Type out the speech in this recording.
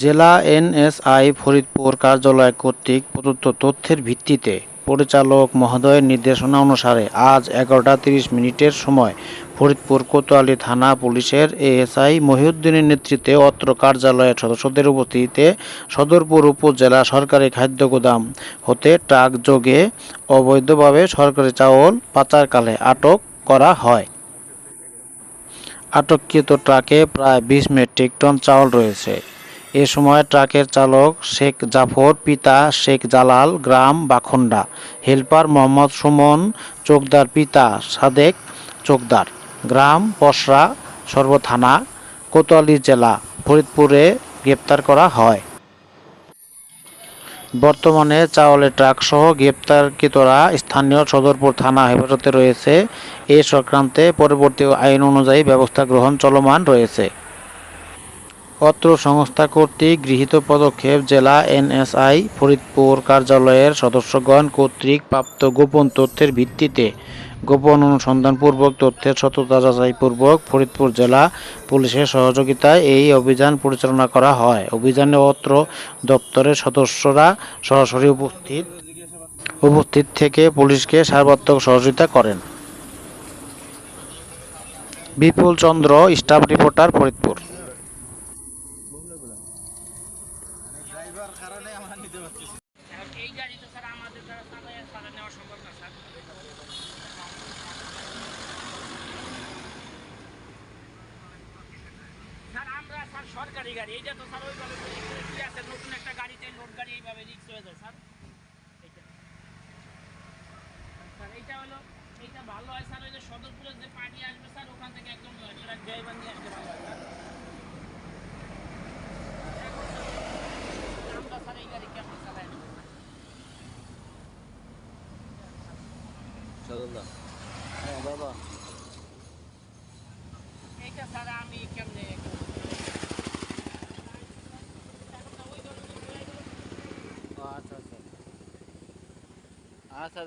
জেলা এনএসআই ফরিদপুর কার্যালয় কর্তৃক প্রদত্ত তথ্যের ভিত্তিতে পরিচালক মহোদয়ের নির্দেশনা অনুসারে আজ এগারোটা তিরিশ মিনিটের সময় ফরিদপুর কোতোয়ালি থানা পুলিশের এএসআই মহিউদ্দিনের নেতৃত্বে অত্র কার্যালয়ের সদস্যদের উপস্থিতিতে সদরপুর উপজেলা সরকারি খাদ্য গোদাম হতে ট্রাক যোগে অবৈধভাবে সরকারি চাউল পাচারকালে আটক করা হয়। আটককৃত ট্রাকে প্রায় বিশ মেট্রিক টন চাউল রয়েছে। এ সময় ট্রাকের চালক শেখ জাফর, পিতা শেখ জালাল, গ্রাম বাখন্ডা, হেলপার মোহাম্মদ সুমন চোকদার পিতা সাদেক চোকদার গ্রাম পসরা সর্বথানা, কোতোয়ালি জেলা ফরিদপুরে গ্রেপ্তার করা হয়। বর্তমানে চাওয়ালের ট্রাকসহ গ্রেপ্তারকৃতরা স্থানীয় সদরপুর থানা হেফাজতে রয়েছে। এ সংক্রান্তে পরবর্তী আইন অনুযায়ী ব্যবস্থা গ্রহণ চলমান রয়েছে। অত্র সংস্থা কর্তৃক গৃহীত পদক্ষেপ জেলা এনএসআই ফরিদপুর কার্যালয়ের সদস্যগণ কর্তৃক প্রাপ্ত গোপন তথ্যের ভিত্তিতে। গোপন অনুসন্ধানপূর্বক তথ্যের সততা যাচাইপূর্বক ফরিদপুর জেলা পুলিশের সহযোগিতায় এই অভিযান পরিচালনা করা হয়। অভিযানে অত্র দপ্তরের সদস্যরা সরাসরি উপস্থিত উপস্থিত থেকে পুলিশকে সর্বাত্মক সহযোগিতা করেন। Bipul Chandra, staff reporter Faridpur. এই গাড়ি তো স্যার আমাদের দ্বারা চালা নেওয়া সম্ভব না, স্যার। আমরা সরকারি গাড়ি। এইটা তো স্যার ওইভাবে কি আছে নতুন একটা গাড়িতে লোড গাড়ি এইভাবে রিক্স হয়ে যায়, স্যার। এইটা। স্যার, এইটা হলো, এইটা ভালো হয়, স্যার, ওই যে সদরপুরের যে পানি আসবে, স্যার, ওখান থেকে একদম ট্রাক ড্রাইভার আসতে ভালো হয় স্যার আমরা স্যার এই গাড়ি কেমন চালাই নেব এইটা স্যার আমি কেমনে আচ্ছা আচ্ছা। আচ্ছা